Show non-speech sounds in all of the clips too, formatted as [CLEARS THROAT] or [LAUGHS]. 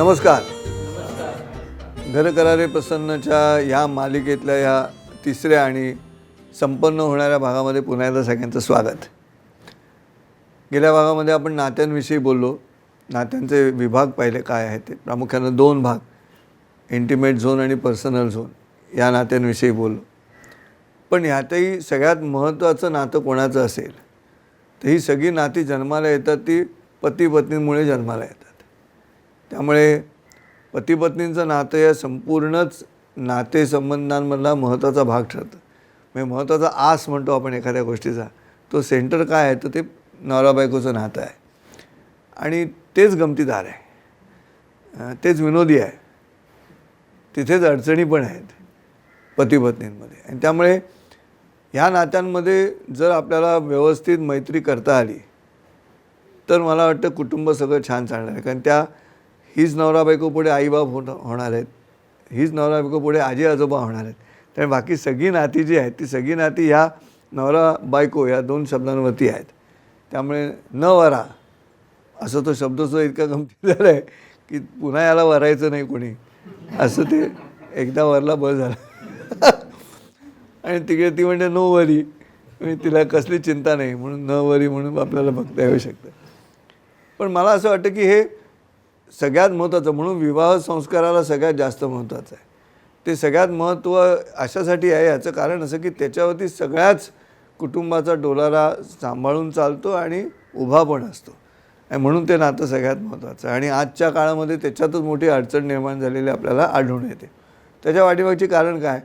नमस्कार. घरकरारे प्रसन्नच्या या मालिकेतल्या ह्या तिसऱ्या आणि संपन्न होणाऱ्या भागामध्ये पुन्हा एकदा सगळ्यांचं स्वागत. गेल्या भागामध्ये आपण नात्यांविषयी बोललो. नात्यांचे विभाग पाहिले काय आहेत ते? प्रामुख्यानं दोन भाग. इंटिमेट झोन आणि पर्सनल झोन या नात्यांविषयी बोललो. पण ह्यातही सगळ्यात महत्त्वाचं नातं कोणाचं असेल? तर ही सगळी नाती जन्माला येतात ती पती पत्नींमुळे जन्माला येतात. त्यामुळे पतीपत्नींचं नातं या संपूर्णच नातेसंबंधांमधला महत्त्वाचा भाग ठरतं. म्हणजे महत्त्वाचा आस म्हणतो आपण एखाद्या गोष्टीचा. तो सेंटर काय आहे? तर ते नवरा बायकोचं नातं आहे. आणि तेच गमतीदार आहे. तेच विनोदी आहे. तिथेच अडचणी पण आहेत पतीपत्नींमध्ये. आणि त्यामुळे ह्या नात्यांमध्ये जर आपल्याला व्यवस्थित मैत्री करता आली तर मला वाटतं कुटुंब सगळं छान चालणार आहे. कारण त्या हीच नवरा बायको पुढे आईबाप हो होणार आहेत. हीच नवरा बायको पुढे आजी आजोबा होणार आहेत. त्यामुळे बाकी सगळी नाती जी आहेत ती सगळी नाती ह्या नवरा बायको या दोन शब्दांवरती आहेत. त्यामुळे न वरा असं तो शब्दसुद्धा इतका गमती झाला आहे की पुन्हा याला वरायचं नाही कोणी. असं ते एकदा वरला बळ झाला. आणि तिकडे ती म्हणते नो वरी. म्हणजे तिला कसली चिंता नाही म्हणून न वरी म्हणून आपल्याला बघता येऊ शकतं. पण मला असं वाटतं की हे सगळ्यात महत्त्वाचं म्हणून विवाह संस्काराला सगळ्यात जास्त महत्त्वाचं आहे. ते सगळ्यात महत्त्व अशासाठी आहे याचं कारण असं की त्याच्यावरती सगळ्याच कुटुंबाचा डोलारा सांभाळून चालतो आणि उभा पण असतो. आणि म्हणून ते नातं सगळ्यात महत्त्वाचं आहे. आणि आजच्या काळामध्ये त्याच्यातच मोठी अडचण निर्माण झालेली आपल्याला आढळून येते. त्याच्या वाटीमागची कारण काय?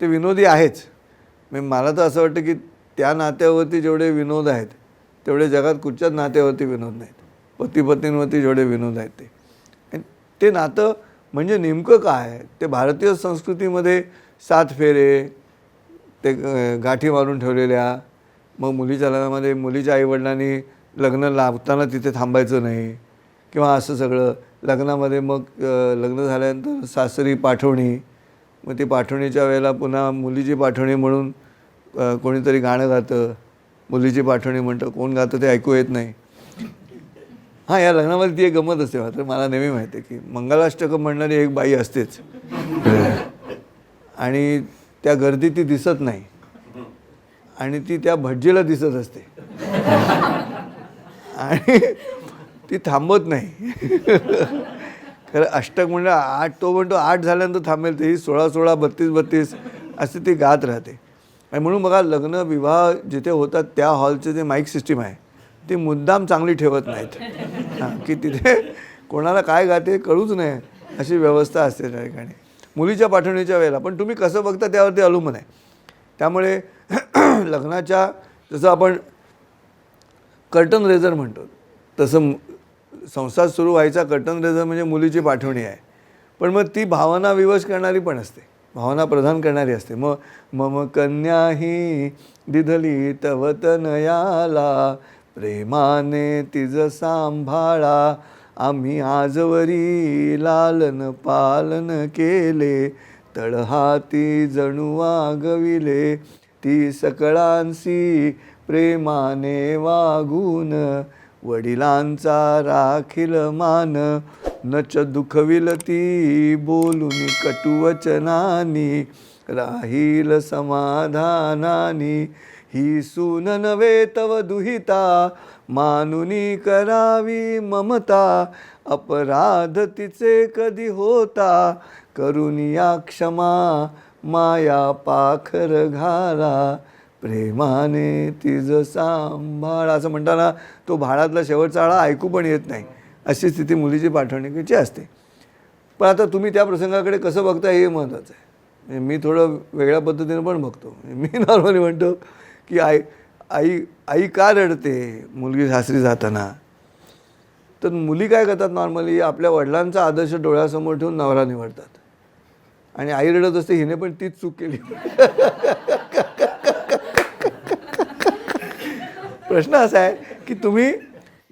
ते विनोदी आहेच. म्हणजे मला तर असं वाटतं की त्या नात्यावरती जेवढे विनोद आहेत तेवढे जगात कुठच्याच नात्यावरती विनोद नाहीत. पती पत्नींवरती जेवढे विनोद आहेत ते. ते नातं म्हणजे नेमकं काय? ते भारतीय संस्कृतीमध्ये सात फेरे ते गाठी मारून ठेवलेल्या मग मुलीच्या लग्नामध्ये मुलीच्या आईवडिलांनी लग्न लावताना तिथे थांबायचं नाही किंवा असं सगळं. लग्नामध्ये मग लग्न झाल्यानंतर सासरी पाठवणी मग ती पाठवणीच्या वेळेला पुन्हा मुलीची पाठवणी म्हणून कोणीतरी गाणं गातं. मुलीची पाठवणी म्हणतं कोण गातं ते ऐकू येत नाही. हां या लग्नामध्ये ती एक गमत असते. मात्र मला नेहमी माहिती आहे की मंगलाष्टकं म्हणणारी एक बाई असतेच. आणि त्या गर्दीत ती दिसत नाही. आणि ती त्या भटजीला दिसत असते. आणि ती थांबत नाही. खरं अष्टक म्हणजे आठ तो म्हणतो आठ झाल्यानंतर थांबेल ते सोळा सोळा बत्तीस बत्तीस असे ती गात राहते. आणि म्हणून बघा लग्न विवाह जिथे होतात त्या हॉलचे जे माईक सिस्टीम आहे ती मुद्दाम चांगली ठेवत नाहीत. हां की तिथे कोणाला काय गाते कळूच नाही. अशी व्यवस्था असते त्या ठिकाणी. मुलीच्या पाठवणीच्या वेळेला. पण तुम्ही कसं बघता त्यावरती अवलंबून आहे. त्यामुळे [CLEARS THROAT] लग्नाच्या जसं आपण कर्टन रेझर म्हणतो तसं संसार सुरू व्हायचा कर्टन रेझर म्हणजे मुलीची पाठवणी आहे. पण मग ती भावना विवश करणारी पण असते. भावना प्रधान करणारी असते. मग मम कन्या ही दिधली तवतनयाला प्रेमाने तिज सांभाळा. आम्ही आजवरी लालन पालन केले. तळहाती जणू वागविले. ती सकळांसी प्रेमाने वागून वडिलांचा राखील मान. नच दुखविल ती बोलून कटुवचनानी. राहील समाधानानी. ही सून नवे तव दुहिता मानुनी करावी ममता अपराध तिचे कधी होता करुनिया क्षमा माया पाखर घाला प्रेमाने तिज सांभाळ. असं म्हणताना तो भाडातला शेवटचा आळा ऐकू पण येत नाही. अशी स्थिती मुलीची पाठवणुकीची असते. पण आता तुम्ही त्या प्रसंगाकडे कसं बघता हे महत्त्वाचं आहे. मी थोडं वेगळ्या पद्धतीनं पण बघतो. मी नॉर्मली म्हणतो की आई आई आई का रडते मुलगी सासरी जाताना? तर मुली काय करतात नॉर्मली आपल्या वडिलांचा आदर्श डोळ्यासमोर ठेवून नवरा निवडतात. आणि आई रडत असते हिने पण तीच चूक केली. प्रश्न असा आहे की तुम्ही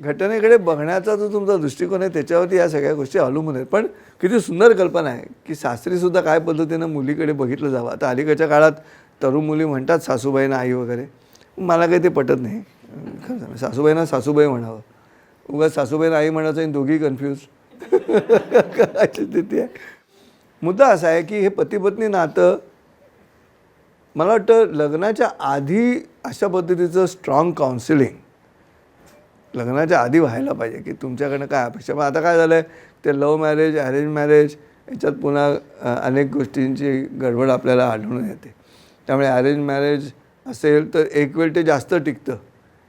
घटनेकडे बघण्याचा जो तुमचा दृष्टिकोन आहे त्याच्यावरती या सगळ्या गोष्टी अवलंबून आहेत. पण किती सुंदर कल्पना आहे की सासरीसुद्धा काय पद्धतीनं मुलीकडे बघितलं जावं. आता अलीकडच्या काळात तरुण मुली म्हणतात सासूबाईंना आई वगैरे. मला काही ते पटत नाही. खरं सांग सासूबाईंना सासूबाई म्हणावं. उगाच सासूबाईंना आई म्हणायचं आणि दोघी कन्फ्यूज अशी स्थिती आहे मुद्दा असा आहे की हे पतीपत्नी नातं मला वाटतं लग्नाच्या आधी अशा पद्धतीचं स्ट्रॉंग काउन्सिलिंग लग्नाच्या आधी व्हायला पाहिजे की तुमच्याकडनं काय अपेक्षा. मग आता काय झालं आहे ते लव्ह मॅरेज अरेंज मॅरेज याच्यात पुन्हा अनेक गोष्टींची गडबड आपल्याला आढळून येते. त्यामुळे अरेंज मॅरेज असेल तर एक वेळ ते जास्त टिकतं.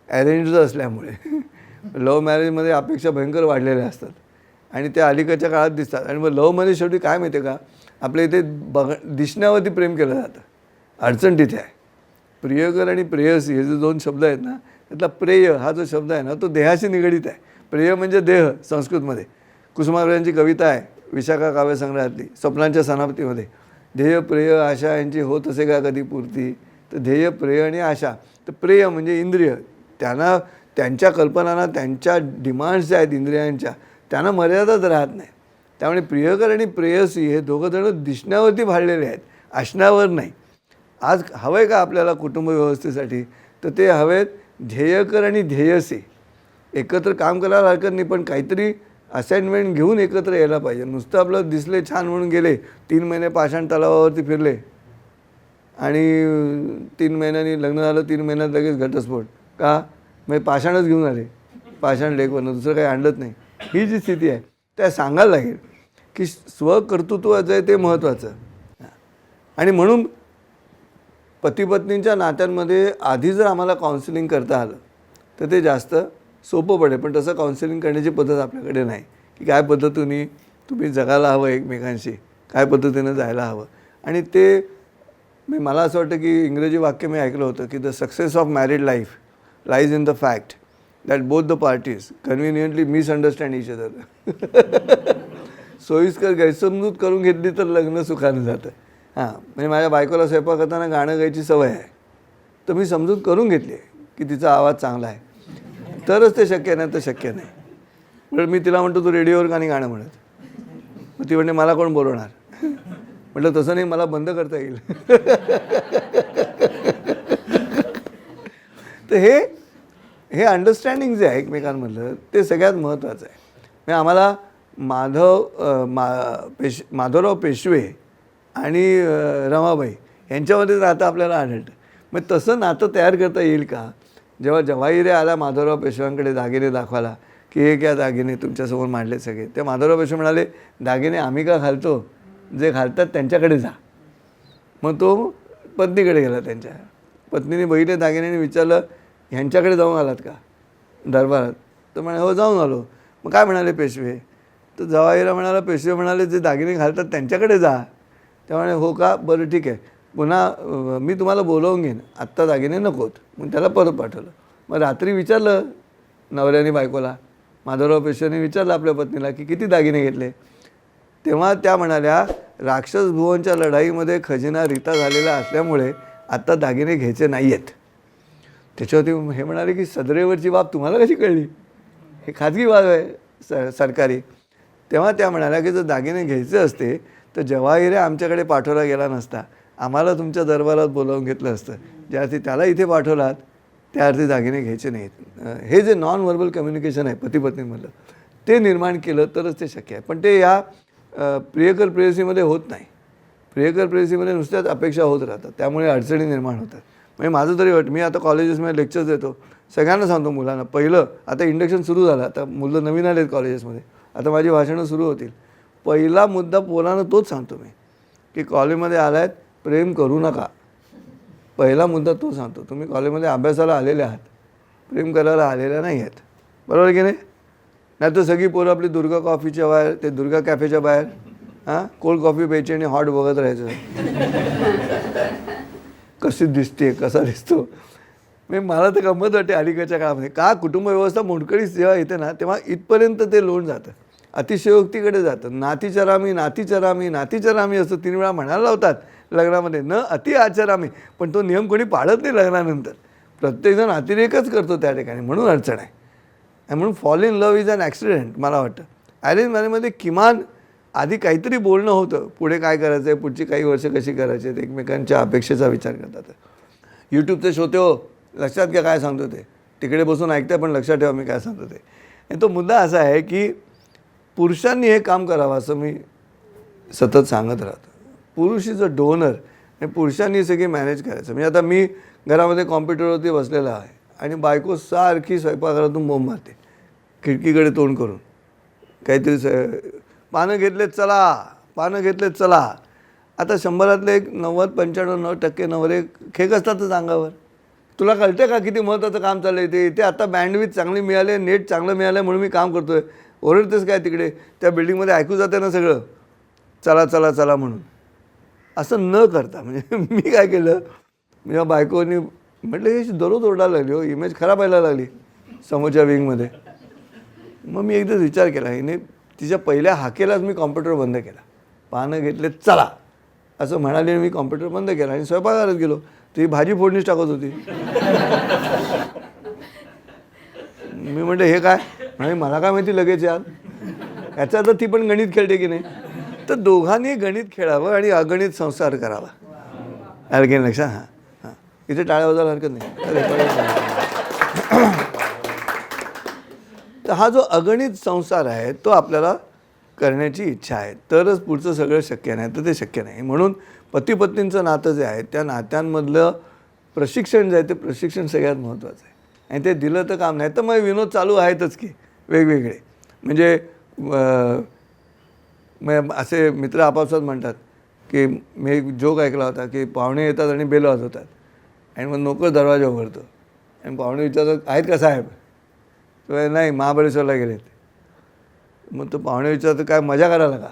अरेंज असल्यामुळे. [LAUGHS] लव्ह मॅरेजमध्ये अपेक्षा भयंकर वाढलेल्या असतात. आणि ते अलीकडच्या काळात दिसतात. आणि मग लव्हमध्ये शेवटी काय माहिती आहे का? आपल्या इथे बघ दिसण्यावरती प्रेम केलं जातं. अडचण तिथे आहे. प्रियकर आणि प्रेयसी हे जे दोन शब्द आहेत ना त्यातला प्रेय हा जो शब्द आहे ना तो देहाशी निगडीत आहे. प्रेय म्हणजे देह संस्कृतमध्ये. कुसुमाग्रजांची कविता आहे विशाखा काव्यसंग्रहातली स्वप्नांच्या सनापतीमध्ये. ध्येय प्रेय आशा यांची होत असे का कधी पूर्ती? तर ध्येय प्रेय आणि आशा. तर प्रेय म्हणजे इंद्रिय. त्यांना त्यांच्या कल्पनांना त्यांच्या डिमांड्स ज्या आहेत इंद्रियांच्या. त्यांना मर्यादाच राहत नाही. त्यामुळे प्रियकर आणि प्रेयसी हे दोघं जण दिसण्यावरती भाडलेले आहेत. असण्यावर नाही. आज हवं आहे का आपल्याला कुटुंब व्यवस्थेसाठी? तर ते हवेत ध्येयकर आणि ध्येयसी. एकत्र काम करायला हरकत नाही पण काहीतरी असाइनमेंट घेऊन एकत्र यायला पाहिजे. नुसतं आपलं दिसले छान म्हणून गेले तीन महिने पाषाण तलावावरती फिरले. आणि तीन महिन्यांनी लग्न झालं तीन महिन्यात लगेच घटस्फोट. का? म्हणजे पाषाणच घेऊन आले. पाषाण लेखवरनं दुसरं काही आणलंच नाही. ही जी स्थिती आहे त्या सांगायला लागेल की स्वकर्तृत्वाचं आहे ते महत्त्वाचं. आणि म्हणून पतीपत्नींच्या नात्यांमध्ये आधी जर आम्हाला काउन्सिलिंग करता आलं तर ते जास्त सोपं पडेल पण तसं काउन्सिलिंग करण्याची पद्धत आपल्याकडे नाही. की काय पद्धतीने तुम्ही जगायला हवं एकमेकांशी काय पद्धतीनं जायला हवं. आणि ते मी मला असं वाटतं की इंग्रजी वाक्य मी ऐकलं होतं की the success of married life lies in the fact that both the parties conveniently misunderstand each other सोयीस्कर गैरसमजूत करून घेतली तर लग्न सुखानं जातं. हां म्हणजे माझ्या बायकोला स्वयंपाक करताना गाणं गायची सवय आहे. तर मी समजूत करून घेतली आहे की तिचा आवाज चांगला आहे. तरच ते शक्य नाही तर शक्य नाही. म्हणून मी तिला म्हणतो तू रेडिओवर गाणी गाणं म्हणत. मग ती म्हणते मला कोण बोलवणार? म्हटलं तसं नाही मला बंद करता येईल. तर हे हे अंडरस्टँडिंग जे आहे एकमेकांमधलं ते सगळ्यात महत्त्वाचं आहे. म्हणजे आम्हाला माधव मा पेश माधवराव पेशवे आणि रमाबाई यांच्यामध्ये नातं आपल्याला आढळतं. मग तसं नातं तयार करता येईल का? जेव्हा जवाईरे आला माधवराव पेशव्यांकडे दागिने दाखवायला की हे क्या दागिने तुमच्यासमोर मांडले सगळे. ते माधवराव पेशवे म्हणाले दागिने आम्ही का घालतो? जे घालतात त्यांच्याकडे जा. मग तो पत्नीकडे गेला त्यांच्या. पत्नीने बहिले दागिन्याने विचारलं ह्यांच्याकडे जाऊन आलात का दरबारात? तर म्हणे हो जाऊन आलो. मग काय म्हणाले पेशवे? तर जवाईरा म्हणाला पेशवे म्हणाले जे दागिने घालतात त्यांच्याकडे जा. त्यामुळे हो का? बरं ठीक आहे. पुन्हा मी तुम्हाला बोलवून घेईन. आत्ता दागिने नकोत मग त्याला परत पाठवलं. मग रात्री विचारलं नवऱ्याने बायकोला माधवराव पेशव्यांनी विचारलं आपल्या पत्नीला की किती दागिने घेतले? तेव्हा त्या म्हणाल्या राक्षस भुवनच्या लढाईमध्ये खजिना रिता झालेला असल्यामुळे आत्ता दागिने घ्यायचे नाही आहेत त्याच्यावरती हे म्हणाले की सदरेवरची बाब तुम्हाला कशी कळली? हे खाजगी बाब आहे स सरकारी. तेव्हा त्या म्हणाल्या की जर दागिने घ्यायचे असते तर जवाहिरे आमच्याकडे पाठवला गेला नसता. आम्हाला तुमच्या दरबारात बोलावून घेतलं असतं. ज्या अर्थी त्याला इथे पाठवलात त्या अर्थी दागिने घ्यायचे नाहीत. हे जे नॉन व्हर्बल कम्युनिकेशन आहे पती पत्नीमधलं ते निर्माण केलं तरच ते शक्य आहे. पण ते या प्रियकर प्रेयसीमध्ये होत नाही. प्रियकर प्रेयसीमध्ये नुसत्याच अपेक्षा होत राहतात. त्यामुळे अडचणी निर्माण होतात. म्हणजे माझं तरी वाट मी आता कॉलेजेसमध्ये लेक्चर्स देतो. सगळ्यांना सांगतो मुलांना पहिलं आता इंडक्शन सुरू झालं. आता मुलं नवीन आले आहेत कॉलेजेसमध्ये आता माझी भाषणं सुरू होतील. पहिला मुद्दा पोलानं तोच सांगतो मी की कॉलेजमध्ये आला आहेत प्रेम करू नका. पहिला मुद्दा तो सांगतो तुम्ही कॉलेजमध्ये अभ्यासाला आलेले आहात. प्रेम करायला आलेल्या नाही आहेत. बरोबर की नाही? नाही तर सगळी पोरं आपली दुर्गा कॉफीच्या बाहेर ते दुर्गा कॅफेच्या बाहेर हां? कोल्ड कॉफी प्यायची आणि हॉट बघत राहायचं. कशी दिसते कसा दिसतो? मी मला तर गंमत वाटते अलीकडच्या काळामध्ये. का कुटुंब व्यवस्था मोडकळीच जेव्हा येते ना तेव्हा इथपर्यंत ते लोण जातं. अतिशयोक्तीकडे जातं. नातीचरामी नातीचरामी नातीचरामी असं तीन वेळा म्हणायला लावतात. लग्नामध्ये. न अति आचरामी. पण तो नियम कोणी पाळत नाही लग्नानंतर. प्रत्येकजण अतिरेकच करतो त्या ठिकाणी. म्हणून अडचण आहे. आणि म्हणून fall in love is an accident मला वाटतं. ॲरेंज मॅरेजमध्ये किमान आधी काहीतरी बोलणं होतं. पुढे काय करायचं आहे पुढची काही वर्ष कशी करायची आहेत एकमेकांच्या अपेक्षेचा विचार करतात यूट्यूबचे श्रोते हो. लक्षात घ्या काय सांगतो ते. तिकडे बसून ऐकताय पण लक्षात ठेवा मी काय सांगतो ते. आणि तो मुद्दा असा आहे की पुरुषांनी हे काम करावं असं मी सतत सांगत राहतो. पुरुष इज अ डोनर आणि पुरुषांनी सगळी मॅनेज करायचं. म्हणजे आता मी घरामध्ये कॉम्प्युटरवरती बसलेला आहे. आणि बायको सारखी स्वयंपाकघरातून बोंब मारते. खिडकीकडे तोंड करून. काहीतरी स पानं घेतलेत चला. पानं घेतलेत चला. आता शंभरातले एक नव्वद पंच्याण्णव नऊ टक्के नवरे खेक असतातच अंगावर तुला कळतं का किती महत्त्वाचं काम चाललं आहे ते? ते आता बँडविथ चांगली मिळाले नेट चांगलं मिळालं म्हणून मी काम करतो आहे ओरडतेस काय तिकडे? त्या बिल्डिंगमध्ये ऐकू जाते ना सगळं. चला चला चला म्हणून. असं न करता म्हणजे [LAUGHS] मी काय केलं माझ्या बायकोनी म्हटलं हे दररोज ओरडायला लागली हो इमेज खराब व्हायला लागली समोरच्या विंगमध्ये मग मी एकदाच विचार केला हिने तिच्या पहिल्या हाकेलाच मी कॉम्प्युटर बंद केला. पानं घेतले चला. असं म्हणाले मी कॉम्प्युटर बंद केला आणि स्वयंपाकघरात गेलो. ती भाजी फोडणीच टाकत होती. मी म्हटलं हे काय? म्हणे मला काय माहिती लगेच यार. याचा तर ती पण गणित खेळते की नाही? तर दोघांनी गणित खेळावं आणि अगणित संसार करावा. अलगेन लक्षात? हां हां. इथे टाळ्या वाजायला हरकत नाही. तर हा जो अगणित संसार आहे तो आपल्याला करण्याची इच्छा आहे. तरच पुढचं सगळं शक्य नाही तर ते शक्य नाही. म्हणून पतीपत्नींचं नातं जे आहे त्या नात्यांमधलं प्रशिक्षण जे आहे ते प्रशिक्षण सगळ्यात महत्त्वाचं आहे. आणि ते दिलं तर काम नाही. तर मग विनोद चालू आहेतच की वेगवेगळे. म्हणजे मग असे मित्र आपापसात म्हणतात की मी एक जोक ऐकला होता की पाहुणे येतात आणि बेल वाजवतात आणि मग नोकर दरवाजा उघडतो. आणि पाहुणे विचारतात आहेत का साहेब? तर नाही महाबळेश्वरला गेलेत. मग तो पाहुणे विचारतो काय मजा करायला का?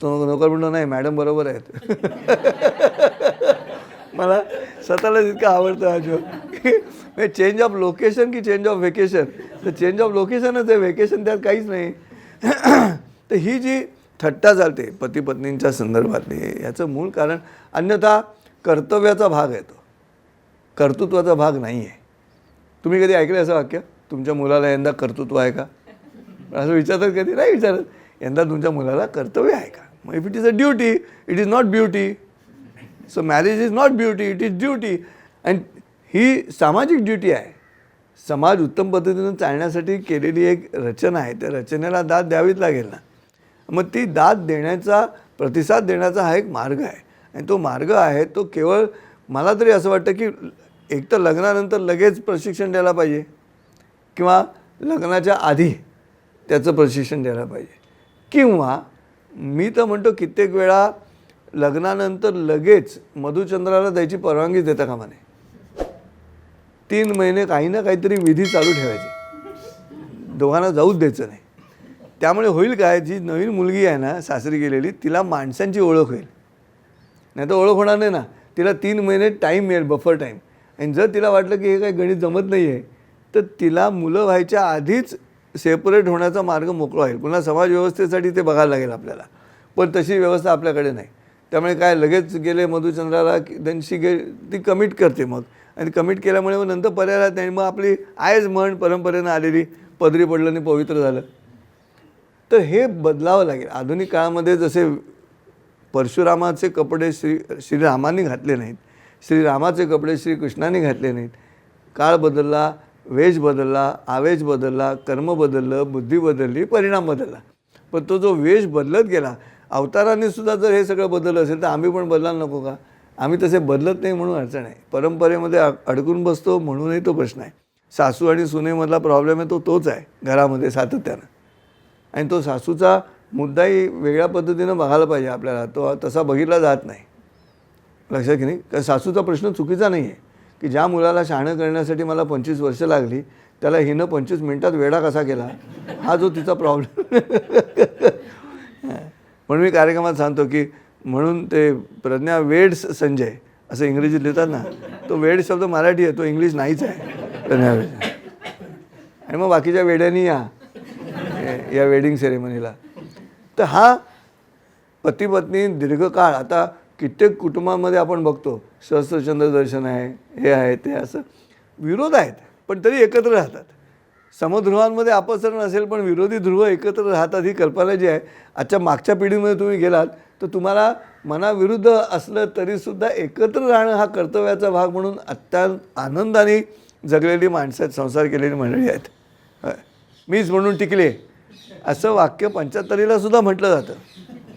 तो नोकर म्हणतो नाही मॅडम बरोबर आहेत. [LAUGHS] मला स्वतःला इतकं आवडतं हा जोक म्हणजे चेंज ऑफ लोकेशन की चेंज ऑफ व्हेकेशन तर चेंज ऑफ लोकेशनच आहे व्हेकेशन त्यात काहीच नाही. तर ही जी थट्टा चालते पती पत्नींच्या संदर्भातली याचं मूळ कारण अन्यथा कर्तव्याचा भाग आहे तो. कर्तृत्वाचा भाग नाही आहे तुम्ही कधी ऐकलं असं वाक्य? तुमच्या मुलाला यंदा कर्तृत्व आहे का? असं विचारतात कधी? नाही विचारत. यंदा तुमच्या मुलाला कर्तव्य आहे का? मग if it is a duty it is not beauty so marriage is not beauty it is duty आणि ही सामाजिक ड्युटी आहे. समाज उत्तम पद्धतीनं चालण्यासाठी केलेली एक रचना आहे. त्या रचनेला दाद द्यावीच लागेल ना. मग ती दाद देण्याचा प्रतिसाद देण्याचा हा एक मार्ग आहे. आणि तो मार्ग आहे तो केवळ मला तरी असं वाटतं की एक तर लग्नानंतर लगेच प्रशिक्षण द्यायला पाहिजे किंवा लग्नाच्या आधी त्याचं प्रशिक्षण द्यायला पाहिजे. किंवा मी तर म्हणतो कित्येक वेळा लग्नानंतर लगेच मधुचंद्राला द्यायची परवानगी देता कामा नये. तीन महिने काही ना काहीतरी विधी चालू ठेवायची. दोघांना जाऊच द्यायचं नाही. त्यामुळे होईल काय जी नवीन मुलगी आहे ना सासरी गेलेली तिला माणसांची ओळख होईल. नाही तर ओळख होणार नाही ना. तिला तीन महिने टाईम मिळेल बफर टाईम आणि जर तिला वाटलं की हे काही गणित जमत नाही आहे तर तिला मुलं व्हायच्या आधीच सेपरेट होण्याचा मार्ग मोकळा होईल. पुन्हा समाज व्यवस्थेसाठी ते बघायला लागेल आपल्याला. पण तशी व्यवस्था आपल्याकडे नाही. त्यामुळे काय लगेच गेले मधुचंद्राला त्यांची गे ती कमिट करते मग. आणि कमिट केल्यामुळे मग नंतर पर्याय राहत नाही. मग आपली आहेच म्हण परंपरेनं आलेली पदरी पडलं आणि पवित्र झालं. तर हे बदलावं लागेल. आधुनिक काळामध्ये जसे परशुरामाचे कपडे श्री श्रीरामांनी घातले नाहीत श्रीरामाचे कपडे श्रीकृष्णाने घातले नाहीत. काळ बदलला वेश बदलला आवेश बदलला कर्म बदललं बुद्धी बदलली परिणाम बदलला. पण तो जो वेश बदलत गेला अवताराने सुद्धा जर हे सगळं बदललं असेल तर आम्ही पण बदलायला नको का? आम्ही तसे बदलत नाही म्हणून अडचण आहे. परंपरेमध्ये अडकून बसतो म्हणूनही तो प्रश्न आहे. सासू आणि सुनेमधला प्रॉब्लेम आहे तो तोच आहे घरामध्ये सातत्यानं. आणि तो सासूचा मुद्दाही वेगळ्या पद्धतीनं बघायला पाहिजे आपल्याला. तो तसा बघितला जात नाही. लक्षात की नाही? कारण सासूचा प्रश्न चुकीचा नाही आहे. की ज्या मुलाला शहाणं करण्यासाठी मला पंचवीस वर्ष लागली त्याला हिनं पंचवीस मिनटात वेडा कसा केला? हा जो तिचा प्रॉब्लेम [LAUGHS] म्हणून मी कार्यक्रमात सांगतो की म्हणून ते प्रज्ञा वेड्स संजय असं इंग्रजीत लिहितात ना तो वेड शब्द मराठी आहे तो इंग्लिश नाहीच आहे. प्रज्ञा वेड आणि मग बाकीच्या वेड्यांनी या. या- वेडिंग सेरेमनीला. तर हा पती पत्नी दीर्घकाळ आता कित्येक कुटुंबामध्ये आपण बघतो सहस्त्रचंद्र दर्शन आहे हे आहे ते असं. विरोध आहेत पण तरी एकत्र राहतात. समध्रुवांमध्ये अपसरण असेल पण विरोधी ध्रुव एकत्र राहतात ही कल्पना जी आहे. आजच्या मागच्या पिढीमध्ये तुम्ही गेलात तर तुम्हाला मनाविरुद्ध असलं तरीसुद्धा एकत्र राहणं हा कर्तव्याचा भाग म्हणून अत्यंत आनंदाने जगलेली माणसं आहेत संसार केलेली मंडळी आहेत. मीच म्हणून टिकले. असं वाक्य पंच्याहत्तरीला सुद्धा म्हटलं जातं.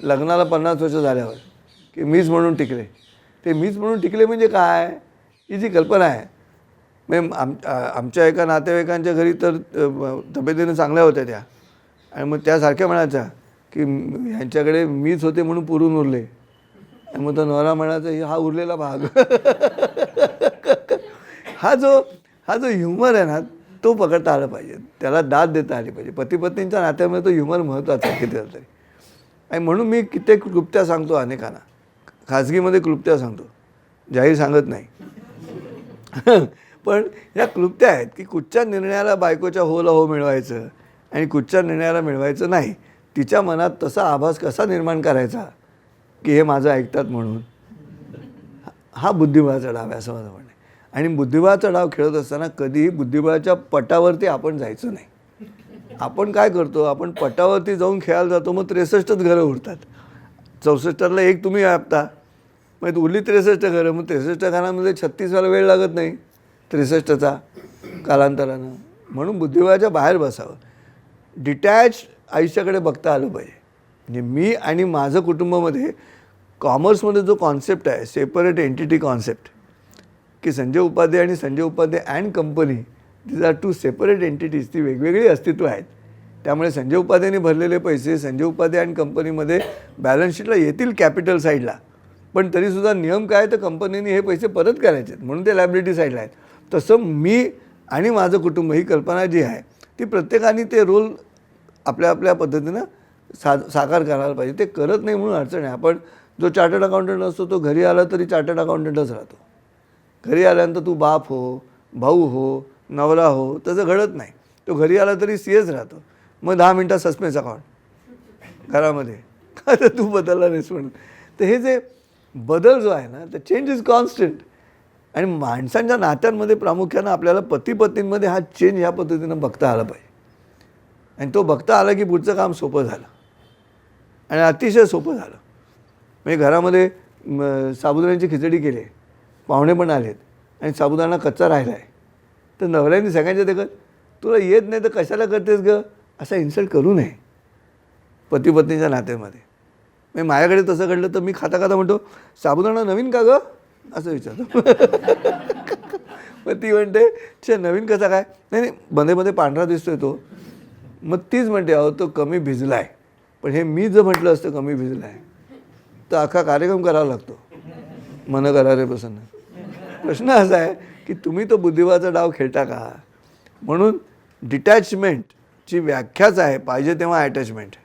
लग्नाला पन्नास वर्ष झाल्यावर. की मीच म्हणून टिकले. ते मीच म्हणून टिकले म्हणजे काय? ही जी कल्पना आहे. म्हणजे आम आमच्या एका नातेवाईकांच्या घरी तर तब्येतीनं चांगल्या होत्या त्या. आणि मग त्यासारख्या म्हणायच्या की ह्यांच्याकडे मीच होते म्हणून पुरून उरले. आणि मग तो नवरा म्हणायचा "हे हा उरलेला भाग. [LAUGHS] हा जो हा जो ह्युमर आहे ना तो पकडता आला पाहिजे. त्याला दाद देता आली पाहिजे. पतीपत्नींच्या नात्यामध्ये तो ह्युमर महत्त्वाचा आहे किती तरी आणि म्हणून मी कित्येक क्लुप्त्या सांगतो अनेकांना. खाजगीमध्ये क्लुप्त्या सांगतो. जाहीर सांगत नाही. पण ह्या क्लुप्त्या आहेत की कुठच्या निर्णयाला बायकोच्या होला हो मिळवायचं आणि कुठच्या निर्णयाला मिळवायचं नाही. तिच्या मनात तसा आभास कसा निर्माण करायचा की हे माझं ऐकतात म्हणून? हा बुद्धिबळाचा डाव आहे असं माझं म्हणणं आणि बुद्धिबळाचा डाव खेळत असताना कधीही बुद्धिबळाच्या पटावरती आपण जायचं नाही. आपण काय करतो? आपण पटावरती जाऊन खेळायला जातो मग त्रेसष्टच घरं उरतात. चौसष्टला एक तुम्ही आपता. मग उरली त्रेसष्ट घरं मग त्रेसष्ट घरामध्ये छत्तीसवाला वेळ लागत नाही त्रेसष्टचा कालांतरानं. म्हणून बुद्धिबळाच्या बाहेर बसावं. डिटॅच आयुष्याकडे बघता आलं पाहिजे. म्हणजे मी आणि माझं कुटुंबामध्ये कॉमर्समध्ये जो कॉन्सेप्ट आहे सेपरेट एंटिटी कॉन्सेप्ट की संजय उपाध्याय आणि Sanjay Upadhyay and company these are two separate entities ती वेगवेगळी अस्तित्व आहेत. त्यामुळे संजय उपाध्यायने भरलेले पैसे संजय उपाध्याय अँड कंपनीमध्ये बॅलन्स शीटला येतील कॅपिटल साईडला पण तरीसुद्धा नियम काय तर कंपनीने हे पैसे परत करायचे आहेत म्हणून ते लायबिलिटी साईडला आहेत. तसं मी आणि माझं कुटुंब ही कल्पना जी आहे ती प्रत्येकाने ते रोल आपल्या आपल्या पद्धतीनं सा साकार करायला पाहिजे. ते करत नाही म्हणून अडचण आहे. आपण जो चार्टर्ड अकाउंटंट असतो तो घरी आला तरी चार्टर्ड अकाउंटंटच राहतो. घरी आल्यानंतर तू बाप हो भाऊ हो नवरा हो तसं घडत नाही. तो घरी आला तरी सी एच राहतो. मग दहा मिनटात सस्पेन्स अकाउंट घरामध्ये. [LAUGHS] का तर तू बदलला नाहीस म्हणून. तर हे जे बदल जो आहे ना तर चेंज इज कॉन्स्टंट आणि माणसांच्या नात्यांमध्ये प्रामुख्यानं आपल्याला पती पत्नींमध्ये हा चेंज ह्या पद्धतीनं बघता आला पाहिजे. आणि तो बघता आला की पुढचं काम सोपं झालं. आणि अतिशय सोपं झालं. म्हणजे घरामध्ये साबुदाण्याची खिचडी केली. आहे पाहुणे पण आलेत आणि साबुदाणा कच्चा राहिला आहे तर नवऱ्याने सगळ्यांच्या देखत तुला येत नाही तर कशाला करतेस ग? असा इन्सल्ट करू नये. पती पत्नीच्या नात्यामध्ये. म्हणजे माझ्याकडे तसं घडलं तर मी खाता खाता म्हणतो साबुदाणा नवीन का ग? असं विचारतो. [LAUGHS] मग ती म्हणते छे नवीन कसा काय? नाही नाही मध्ये मध्ये पांढरा दिसतोय तो. मग तीच म्हणते अहो तो कमी भिजला आहे पण हे मी जर म्हटलं असतं कमी भिजला आहे तर अख्खा कार्यक्रम करावा लागतो. मन करा रे प्रसन्न. प्रश्न असा आहे की तुम्ही तो बुद्धिबाचा डाव खेळता का? म्हणून डिटॅचमेंटची व्याख्याच आहे पाहिजे तेव्हा अटॅचमेंट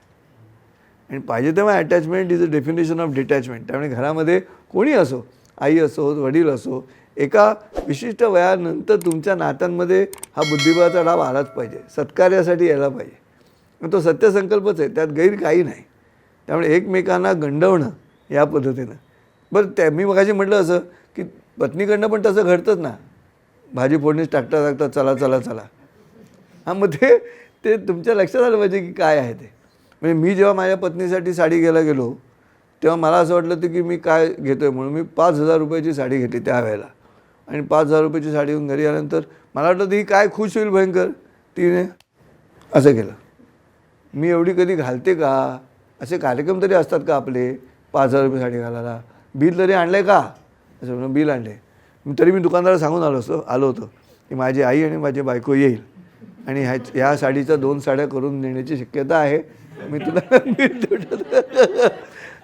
आणि पाहिजे तेव्हा attachment is a definition of detachment त्यामुळे घरामध्ये कोणी असो आई असो वडील असो एका विशिष्ट वयानंतर तुमच्या नात्यांमध्ये हा बुद्धिबळाचा डाव आलाच पाहिजे. सत्कार्यासाठी यायला पाहिजे. तो सत्यसंकल्पच आहे त्यात गैर काही नाही. त्यामुळे एकमेकांना गंडवणं या पद्धतीनं. बरं त्या मी मगाशी म्हटलं असं की पत्नीकडनं पण तसं घडतंच ना. भाजी फोडणीच टाकता टाकता चला चला चला. हां मग ते ते तुमच्या लक्षात आलं पाहिजे की काय आहे ते. म्हणजे मी जेव्हा माझ्या पत्नीसाठी साडी घ्यायला गेलो तेव्हा मला असं वाटलं होतं की मी काय घेतो आहे म्हणून मी पाच हजार रुपयाची साडी घेतली त्यावेळेला आणि पाच हजार रुपयाची साडी घेऊन घरी आल्यानंतर मला वाटलं होतं ही काय खुश होईल भयंकर. तिने असं केलं. मी एवढी कधी घालते का? असे कार्यक्रम तरी असतात का आपले? पाच हजार रुपये साडी घालायला. बिल तरी आणलं आहे का? असं म्हणून बिल आणले. तरी मी दुकानदाराला सांगून आलो असतो आलो होतो की माझी आई आणि माझी बायको येईल आणि ह्या ह्या साडीच्या दोन साड्या करून नेण्याची शक्यता आहे. [LAUGHS] मी तुला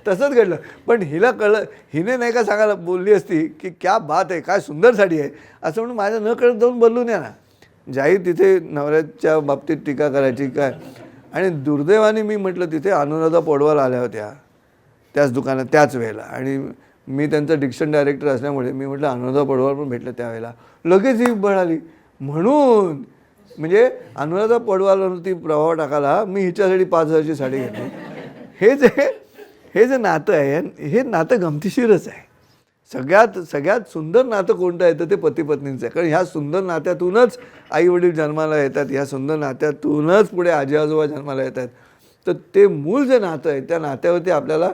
तसंच घडलं. पण हिला कळलं हिने नाही का सांगायला बोलली असती की क्या बात आहे काय सुंदर साडी आहे. असं म्हणून माझ्या न कळत जाऊन बोलून या ना. जाई तिथे नवऱ्याच्या बाबतीत टीका करायची काय? आणि दुर्दैवाने मी म्हटलं तिथे अनुराधा पोडवाल आल्या होत्या. त्याच दुकानात त्याच वेळेला. आणि मी त्यांचं डिक्शन डायरेक्टर असल्यामुळे मी म्हटलं अनुराधा पडवाळ पण भेटलं त्यावेळेला. लगेच ही बळाली म्हणून. म्हणजे अनुराधा पडवालवरती प्रभाव टाकायला मी हिच्यासाठी पाच हजारची साडी घेतली. हे जे हे जे नातं आहे हे नातं गमतीशीरच आहे. सगळ्यात सगळ्यात सुंदर नातं कोणतं आहे तर ते पती पत्नींचं आहे. कारण ह्या सुंदर नात्यातूनच आई वडील जन्माला येतात ह्या सुंदर नात्यातूनच पुढे आजी आजोबा जन्माला येतात. तर ते मूळ जे नातं आहे त्या नात्यावरती आपल्याला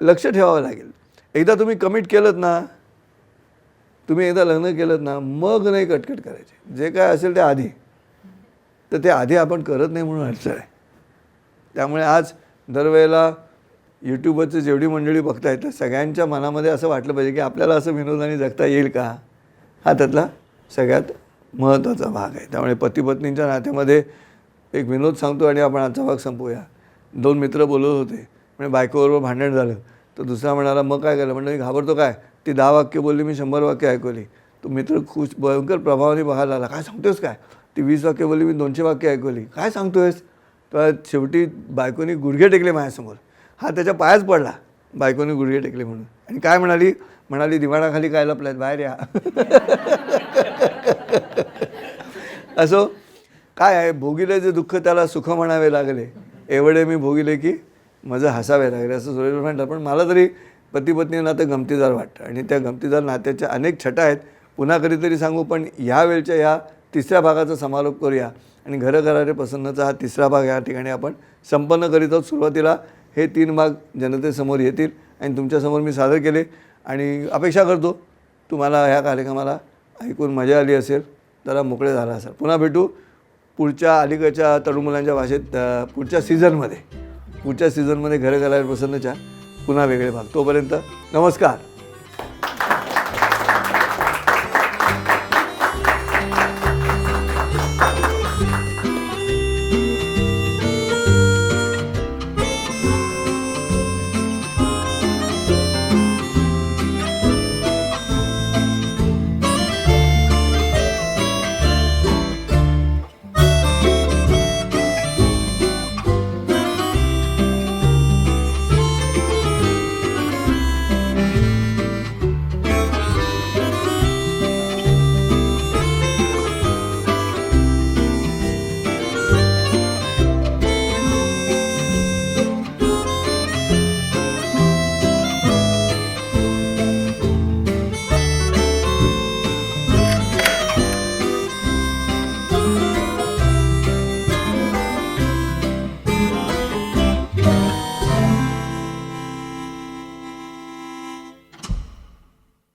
लक्ष ठेवावं लागेल. एकदा तुम्ही कमिट केलं ना तुम्ही एकदा लग्न केलं ना मग नाही कटकट करायचे. जे काय असेल ते आधी. तर ते आधी आपण करत नाही म्हणून अडचण आहे. त्यामुळे आज दरवेळेला यूट्यूबवरची जेवढी मंडळी बघतायत तर सगळ्यांच्या मनामध्ये असं वाटलं पाहिजे की आपल्याला असं विनोदाने जगता येईल का? हा त्यातला सगळ्यात महत्त्वाचा भाग आहे. त्यामुळे पतीपत्नींच्या नात्यामध्ये एक विनोद सांगतो आणि आपण आजचा भाग संपूया दोन मित्र बोलत होते. म्हणजे बायकोबरोबर भांडण झालं. तर दुसरा म्हणाला मग काय केलं? म्हणलं मी घाबरतो काय? ती दहा वाक्य बोलली मी शंभर वाक्य ऐकवली. तो मित्र खुश भयंकर प्रभावाने बघायला आला. काय सांगतोयस काय? ती वीस वाक्य बोलली मी दोनशे वाक्य ऐकवली. काय सांगतोयस? तर शेवटी बायकोनी गुडघे टेकले माझ्यासमोर. हा त्याच्या पायाच पडला. बायकोनी गुडघे टेकले म्हणून. आणि काय म्हणाली? म्हणाली दिवाणाखाली काय लपलायत? बाहेर या. [LAUGHS] असो काय आहे? भोगिले जे दुःख त्याला सुख म्हणावे लागले. एवढे मी भोगिले की माझं हसावे लागले असं सुरेश म्हणतात. पण मला तरी पती पत्नी नातं गमतीदार वाटतं. आणि त्या गमतीदार नात्याच्या अनेक छटा आहेत. पुन्हा कधीतरी सांगू पण ह्या वेळच्या ह्या तिसऱ्या भागाचा समारोप करूया. आणि घरघरारे प्रसन्नचा हा तिसरा भाग या ठिकाणी आपण संपन्न करीत आहोत. सुरुवातीला हे तीन भाग जनतेसमोर येतील. आणि तुमच्यासमोर मी सादर केले. आणि अपेक्षा करतो तुम्हाला ह्या कार्यक्रमाला ऐकून मजा आली असेल जरा मोकळे झाला असेल. पुन्हा भेटू पुढच्या अलीकडच्या तरुण मुलांच्या भाषेत पुढच्या सीझनमध्ये पुढच्या सीझनमध्ये घरं घालायला प्रसन्नच्या पुन्हा वेगळे भाग. तोपर्यंत नमस्कार.